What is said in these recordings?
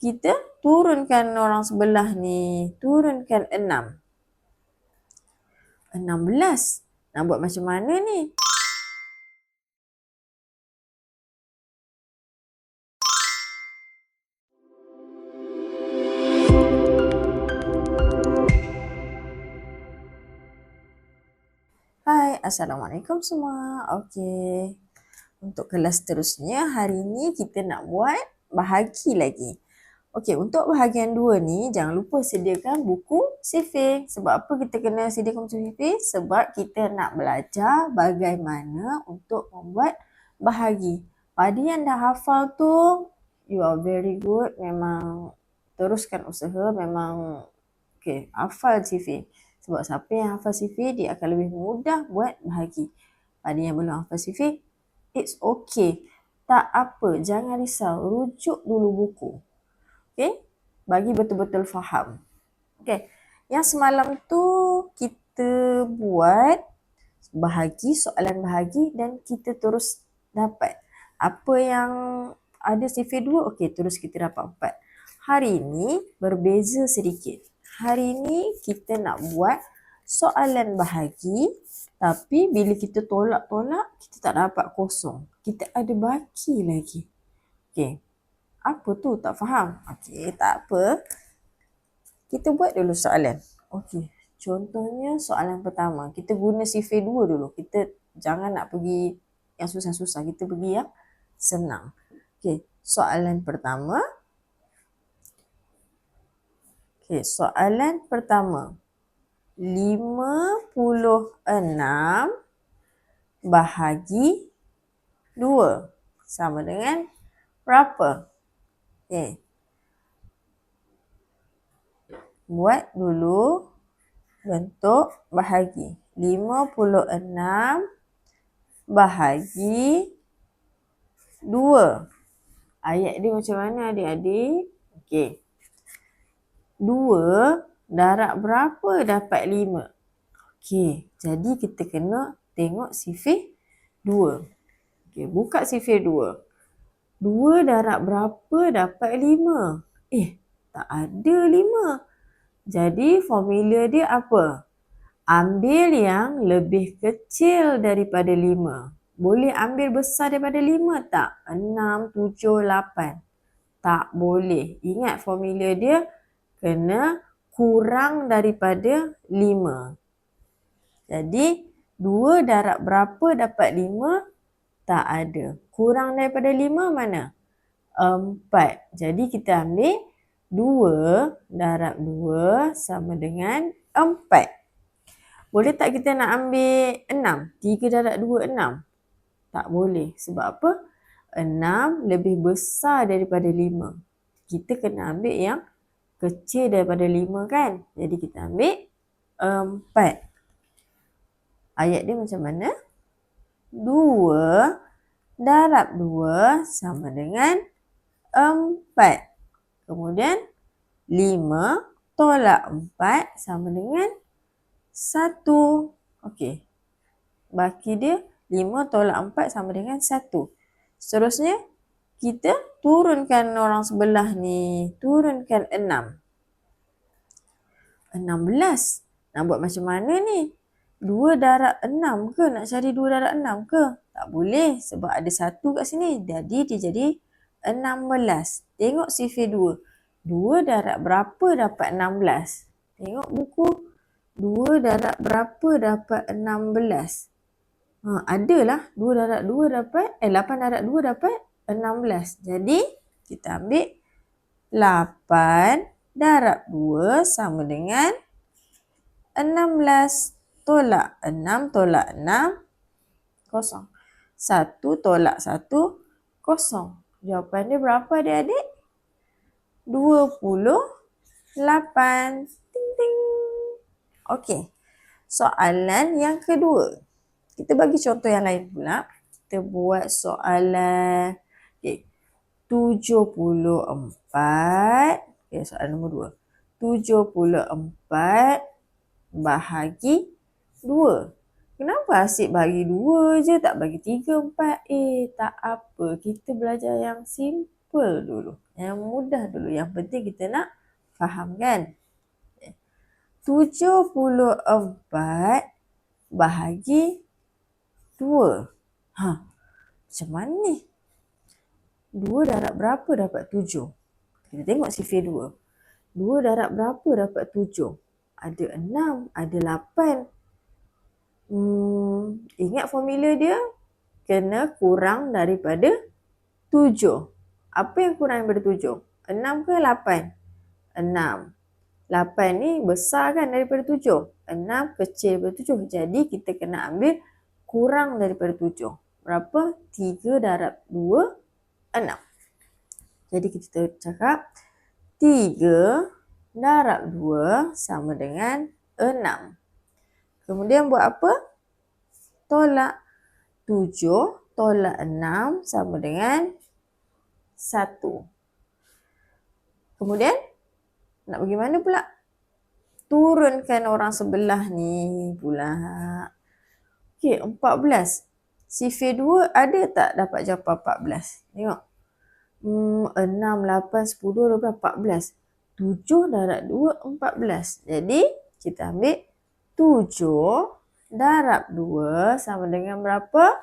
kita turunkan orang sebelah ni. Turunkan enam. Enam belas. Nak buat macam mana ni? Hai, Assalamualaikum semua. Okey. Untuk kelas seterusnya, hari ni kita nak buat bahagi lagi. Okey, untuk bahagian dua ni, jangan lupa sediakan buku sifir. Sebab apa kita kena sediakan buku sifir? Sebab kita nak belajar bagaimana untuk membuat bahagi. Pada yang dah hafal tu, you are very good. Memang teruskan usaha. Memang, okey, hafal sifir. Sebab siapa yang hafal sifir, dia akan lebih mudah buat bahagi. Pada yang belum hafal sifir, it's okay. Tak apa, jangan risau. Rujuk dulu buku. Okay? Bagi betul-betul faham. Okay. Yang semalam tu kita buat bahagi, soalan bahagi dan kita terus dapat. Apa yang ada sifir dua, okay, terus kita dapat empat. Hari ini berbeza sedikit. Hari ini kita nak buat soalan bahagi tapi bila kita tolak-tolak, kita tak dapat kosong. Kita ada baki lagi. Okey. Apa tu? Tak faham? Okey, tak apa. Kita buat dulu soalan. Okey. Contohnya soalan pertama. Kita guna sifir dua dulu. Kita jangan nak pergi yang susah-susah. Kita pergi yang senang. Okey. Soalan pertama. Okey, soalan pertama lima puluh enam bahagi dua sama dengan berapa? Okay. Buat dulu bentuk bahagi. Lima puluh enam bahagi dua. Ayat dia macam mana adik-adik? Okey. Dua darab berapa dapat lima? Okey, jadi kita kena tengok sifir dua. Okey, buka sifir dua. Dua darab berapa dapat lima? Eh, tak ada lima. Jadi formula dia apa? Ambil yang lebih kecil daripada lima. Boleh ambil besar daripada lima tak? Enam, tujuh, lapan. Tak boleh. Ingat formula dia kena kurang daripada lima. Jadi, dua darab berapa dapat lima? Tak ada. Kurang daripada lima mana? Empat. Jadi, kita ambil dua darab dua sama dengan empat. Boleh tak kita nak ambil enam? Tiga darab dua, enam. Tak boleh. Sebab apa? Enam lebih besar daripada lima. Kita kena ambil yang kecil daripada lima kan. Jadi kita ambil empat. Ayat dia macam mana? Dua darab dua sama dengan empat. Kemudian lima tolak empat sama dengan satu. Okey. Baki dia lima tolak empat sama dengan satu. Seterusnya kita turunkan orang sebelah ni. Turunkan enam. Enam belas. Nak buat macam mana ni? Dua darab enam ke? Nak cari dua darab enam ke? Tak boleh sebab ada satu kat sini. Jadi dia jadi enam belas. Tengok sifir dua. Dua darab berapa dapat enam belas? Tengok buku. Dua darab berapa dapat enam belas? Ha, adalah dua darab dua dapat, eh lapan darab dua dapat 16. Jadi kita ambil 8 darab 2 sama dengan 16 tolak 6 tolak 6 kosong. 1 tolak 1 kosong. Jawapan dia berapa adik-adik? 28. Ting ting. Okey. Soalan yang kedua. Kita bagi contoh yang lain pula. Kita buat soalan puluh empat. Okay, soalan nombor dua. Tujuh puluh empat bahagi dua. Kenapa asyik bagi dua je tak bagi tiga, empat? Eh, tak apa. Kita belajar yang simple dulu. Yang mudah dulu. Yang penting kita nak faham kan. 74 bahagi 2. Ha, macam mana ni? 2 darab berapa dapat 7? Kita tengok sifir 2. 2 darab berapa dapat 7? Ada 6, ada 8. Hmm, ingat formula dia? Kena kurang daripada 7. Apa yang kurang daripada 7? 6 ke 8? 6. 8 ni besar kan daripada 7? 6 kecil daripada 7. Jadi kita kena ambil kurang daripada 7. Berapa? 3 darab 2, 6. Jadi kita cakap 3 darab 2 sama dengan 6. Kemudian buat apa? Tolak 7 tolak 6 sama dengan 1. Kemudian nak bagaimana pula? Turunkan orang sebelah ni pula. Okey, 14. Sifir 2 ada tak dapat jawapan 14? Tengok. Hmm, 6, 8, 10, 12, 14. 7 darab 2, 14. Jadi, kita ambil 7 darab 2 sama dengan berapa?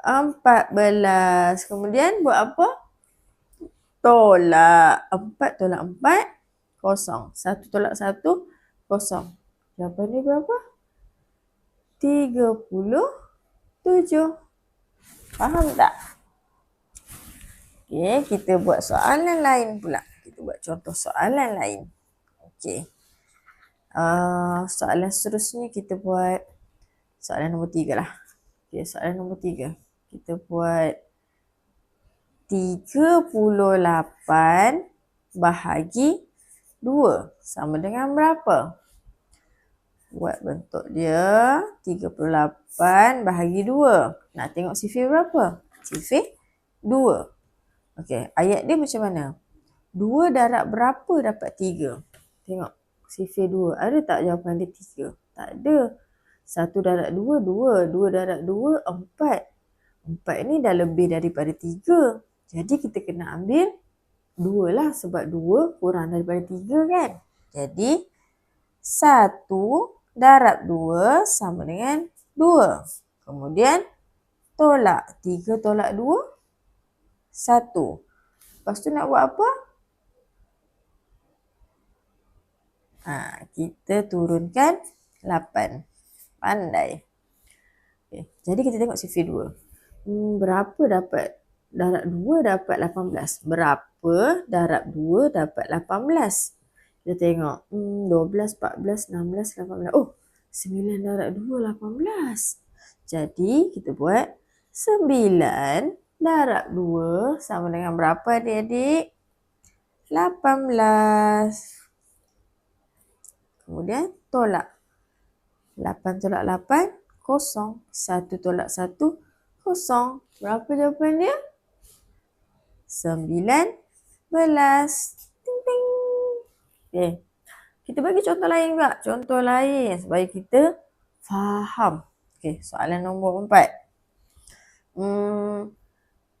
14. Kemudian buat apa? Tolak. 4 tolak 4, kosong. 1 tolak 1, kosong. Jawapan ni berapa? 37. Faham tak? Okey, kita buat soalan lain pula. Kita buat contoh soalan lain. Okey. Uh, soalan seterusnya kita buat soalan nombor tiga lah. Okey, soalan nombor tiga. Kita buat 38 bahagi 2 sama dengan berapa? Buat bentuk dia 38 bahagi 2. Nak tengok sifir berapa? Sifir 2. Okey, ayat dia macam mana? Dua darab berapa dapat tiga? Tengok, sifir dua. Ada tak jawapan dia tiga? Tak ada. Satu darab dua, dua. Dua darab dua, empat. Empat ni dah lebih daripada tiga. Jadi kita kena ambil dua lah sebab dua kurang daripada tiga kan? Jadi, satu darab dua sama dengan dua. Kemudian, tolak. Tiga tolak dua, satu. Lepas tu nak buat apa? Ha, kita turunkan lapan. Pandai. Okay. Jadi kita tengok sifir dua. Hmm, berapa dapat darab dua dapat lapan belas? Berapa darab dua dapat lapan belas? Kita tengok. Hmm, dua belas, empat belas, enam belas, lapan belas. Oh, sembilan darab dua, lapan belas. Jadi kita buat sembilan darab 2 sama dengan berapa adik-adik? 18. Kemudian tolak. 8 tolak 8, kosong. 1 tolak 1, kosong. Berapa jawapan dia? 19. Ting ting. Okay. Kita bagi contoh lain juga. Contoh lain supaya kita faham. Okay, soalan nombor 4. Hmm,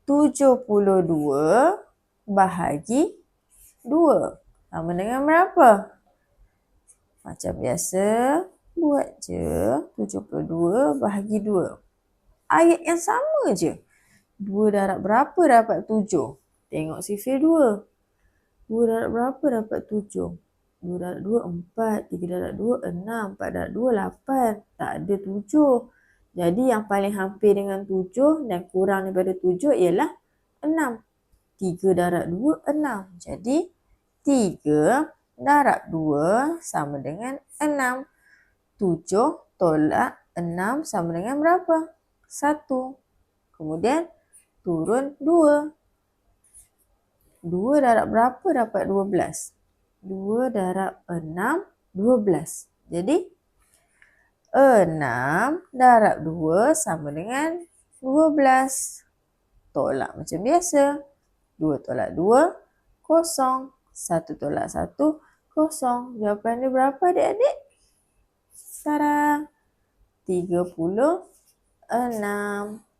72 bahagi 2. Sama dengan berapa? Macam biasa, buat je 72 bahagi 2. Ayat yang sama je. 2 darab berapa dapat 7? Tengok sifir 2. 2 darab berapa dapat 7? 2 darab 2, 4. 3 darab 2, 6. 4 darab 2, 8. Tak ada 7. Jadi yang paling hampir dengan tujuh dan kurang daripada tujuh ialah enam. Tiga darab dua, enam. Jadi tiga darab dua sama dengan enam. Tujuh tolak enam sama dengan berapa? Satu. Kemudian turun dua. Dua darab berapa dapat dua belas? Dua darab enam, dua belas. Jadi 6 darab 2 sama dengan 12. Tolak macam biasa. 2 tolak 2, kosong. 1 tolak 1, kosong. Jawapan dia berapa adik-adik? Sekarang 36.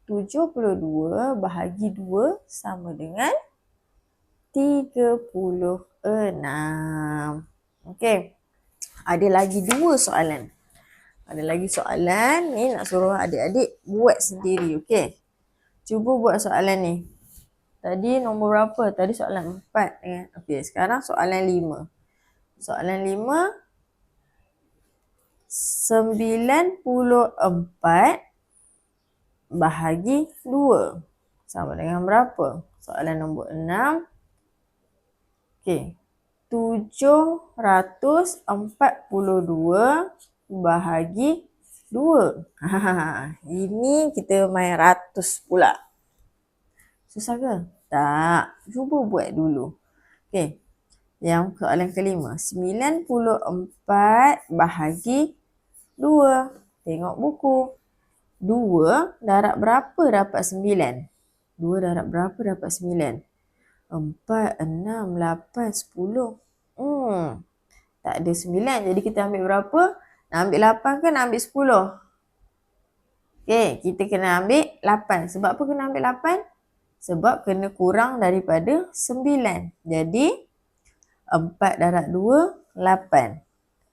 72 bahagi 2 sama dengan tiga puluh enam. Okey. Ada lagi dua soalan. Ada lagi soalan ni nak suruh adik-adik buat sendiri. Okey. Cuba buat soalan ni. Tadi nombor berapa? Tadi soalan empat. Eh? Okey. Sekarang soalan lima. Soalan lima. Sembilan puluh empat bahagi dua. Sama dengan berapa? Soalan nombor enam. Okey. Tujuh ratus empat puluh dua bahagi dua. Ini kita main ratus pula. Susah ke? Tak. Cuba buat dulu. Okey. Yang soalan kelima. Sembilan puluh empat bahagi dua. Tengok buku. Dua darab berapa dapat sembilan? Dua darab berapa dapat sembilan? Empat, enam, lapan, sepuluh. Hmm. Tak ada sembilan. Jadi kita ambil berapa? Nak ambil lapan ke nak ambil sepuluh? Okay, kita kena ambil lapan. Sebab apa kena ambil lapan? Sebab kena kurang daripada sembilan. Jadi, empat darab dua, lapan.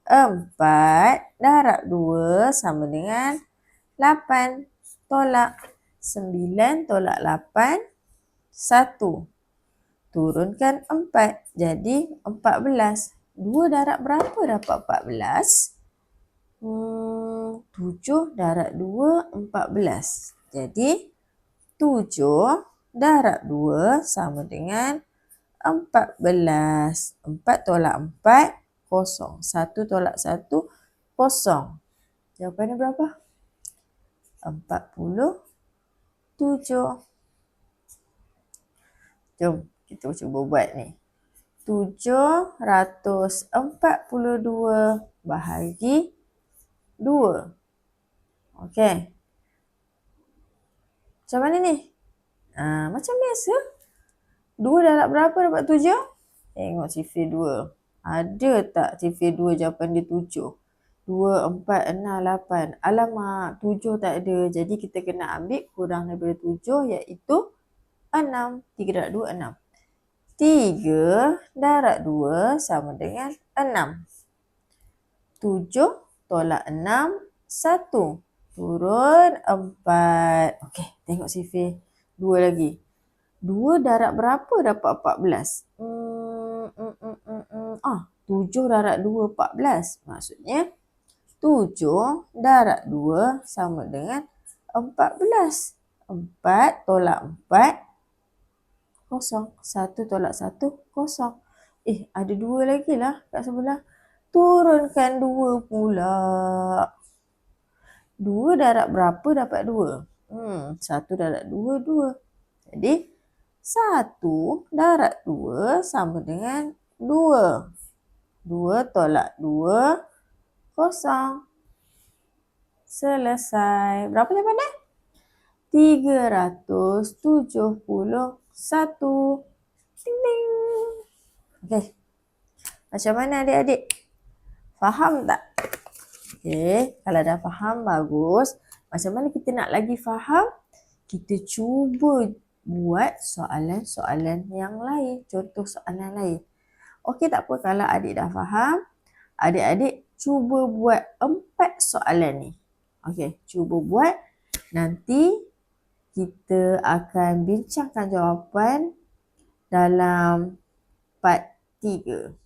Empat darab dua sama dengan lapan. Tolak. Sembilan tolak lapan. Satu. Turunkan empat. Jadi empat belas. Dua darab berapa dapat empat belas? Hmm, tujuh darab dua, empat belas. Jadi tujuh darab dua sama dengan empat belas. Empat tolak empat, kosong. Satu tolak satu, kosong. Jawapannya berapa? Empat puluh tujuh. Jom kita cuba buat ni. Tujuh ratus empat puluh dua bahagi dua. Okey. Macam mana ni? Ha, macam biasa. Dua darab berapa dapat tujuh? Tengok sifir dua. Ada tak sifir dua jawapan dia tujuh? dua, empat, enam, lapan. Alamak, tujuh tak ada. Jadi kita kena ambil kurang daripada tujuh iaitu enam. Tiga darab dua, enam. Tiga darab dua sama dengan enam. Tujuh tolak enam, satu. Turun empat. Okey, tengok sifir dua lagi. Dua darab berapa dapat empat belas? Hmm, hmm, hmm, hmm. Ah, tujuh darab dua, empat belas. Maksudnya, Tujuh darab dua sama dengan empat belas. Empat tolak empat, kosong. Satu tolak satu, kosong. Eh, ada dua lagi lah kat sebelah. Turunkan dua pula. Dua darab berapa dapat dua? Hmm, satu darab dua, dua. Jadi, satu darab dua sama dengan dua. Dua tolak dua, kosong. Selesai. Berapa jawapan dia? Tiga ratus tujuh puluh satu. Ding ding. Okey. Macam mana adik-adik? Faham tak? Okey. Kalau dah faham, bagus. Macam mana kita nak lagi faham? Kita cuba buat soalan-soalan yang lain. Contoh soalan lain. Okey tak apa kalau adik dah faham. Adik-adik cuba buat empat soalan ni. Okey, cuba buat. Nanti kita akan bincangkan jawapan dalam part tiga.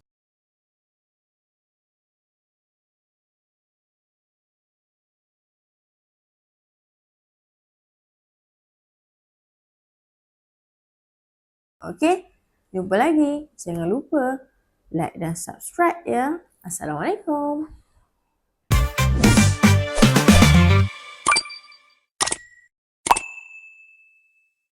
Okey, jumpa lagi. Jangan lupa like dan subscribe ya. Assalamualaikum.